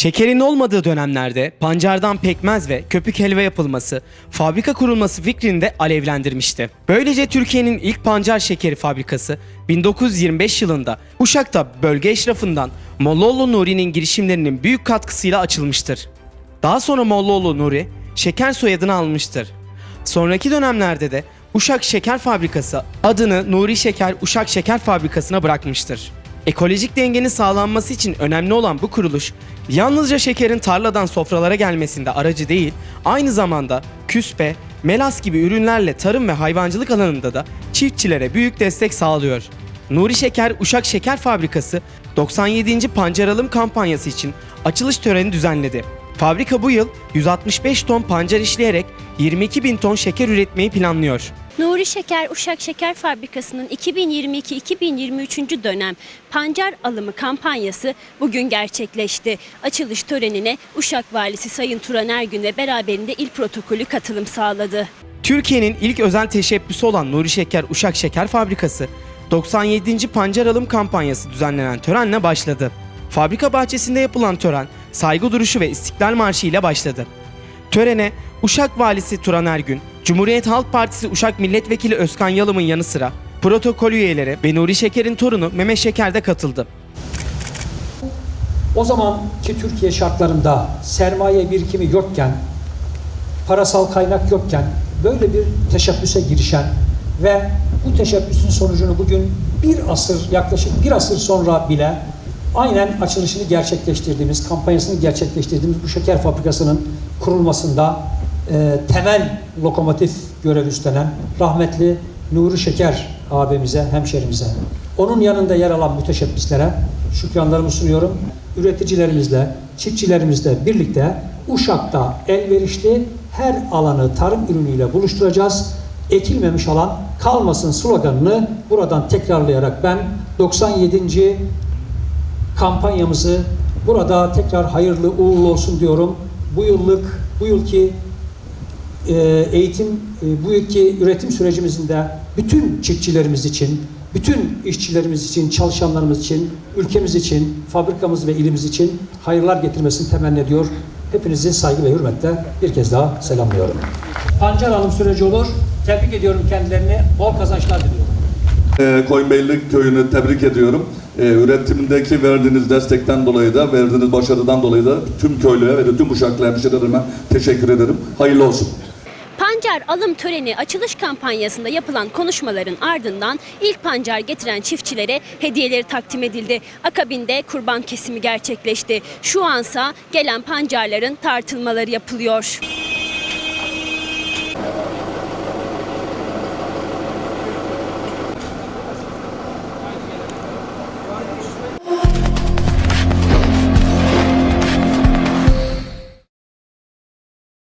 Şekerin olmadığı dönemlerde pancardan pekmez ve köpük helva yapılması, fabrika kurulması fikrini de alevlendirmişti. Böylece Türkiye'nin ilk pancar şekeri fabrikası 1925 yılında Uşak'ta bölge eşrafından Mollaoğlu Nuri'nin girişimlerinin büyük katkısıyla açılmıştır. Daha sonra Mollaoğlu Nuri şeker soyadını almıştır. Sonraki dönemlerde de Uşak Şeker Fabrikası adını Nuri Şeker Uşak Şeker Fabrikası'na bırakmıştır. Ekolojik dengenin sağlanması için önemli olan bu kuruluş, yalnızca şekerin tarladan sofralara gelmesinde aracı değil, aynı zamanda küspe, melas gibi ürünlerle tarım ve hayvancılık alanında da çiftçilere büyük destek sağlıyor. Nuri Şeker Uşak Şeker Fabrikası 97. Pancar Alım kampanyası için açılış töreni düzenledi. Fabrika bu yıl 165 ton pancar işleyerek 22 bin ton şeker üretmeyi planlıyor. Nuri Şeker Uşak Şeker Fabrikası'nın 2022-2023. dönem pancar alımı kampanyası bugün gerçekleşti. Açılış törenine Uşak Valisi Sayın Turan Ergün ve beraberinde il protokolü katılım sağladı. Türkiye'nin ilk özel teşebbüsü olan Nuri Şeker Uşak Şeker Fabrikası 97. Pancar Alım kampanyası düzenlenen törenle başladı. Fabrika bahçesinde yapılan tören saygı duruşu ve İstiklal Marşı ile başladı. Törene Uşak Valisi Turan Ergün, Cumhuriyet Halk Partisi Uşak Milletvekili Özkan Yalım'ın yanı sıra protokol üyeleri ve Nuri Şeker'in torunu Mehmet Şeker de katıldı. O zamanki Türkiye şartlarında sermaye birikimi yokken, parasal kaynak yokken böyle bir teşebbüse girişen ve bu teşebbüsün sonucunu bugün bir asır, yaklaşık bir asır sonra bile aynen açılışını gerçekleştirdiğimiz, kampanyasını gerçekleştirdiğimiz bu şeker fabrikasının kurulmasında e, temel lokomotif görev üstlenen rahmetli Nuri Şeker abimize, hemşerimize, onun yanında yer alan müteşebbislere şükranlarımı sunuyorum. Üreticilerimizle, çiftçilerimizle birlikte Uşak'ta elverişli her alanı tarım ürünüyle buluşturacağız. Ekilmemiş alan kalmasın sloganını buradan tekrarlayarak ben 97. kampanyamızı burada tekrar hayırlı uğurlu olsun diyorum. Bu yıllık, bu yılki e, eğitim, e, bu yılki üretim sürecimizin de bütün çiftçilerimiz için, bütün işçilerimiz için, çalışanlarımız için, ülkemiz için, fabrikamız ve ilimiz için hayırlar getirmesini temenni ediyor. Hepinizi saygı ve hürmetle bir kez daha selamlıyorum. Pancar alım süreci olur. Tebrik ediyorum kendilerini. Bol kazançlar diliyorum. Ee, Koyunbeylik köyünü tebrik ediyorum. Ee, Üretimdeki verdiğiniz destekten dolayı da, verdiğiniz başarıdan dolayı da tüm köylüye ve de tüm Uşaklı hemşehrilerime teşekkür ederim. Hayırlı olsun. Pancar alım töreni açılış kampanyasında yapılan konuşmaların ardından ilk pancar getiren çiftçilere hediyeleri takdim edildi. Akabinde kurban kesimi gerçekleşti. Şu ansa gelen pancarların tartılmaları yapılıyor.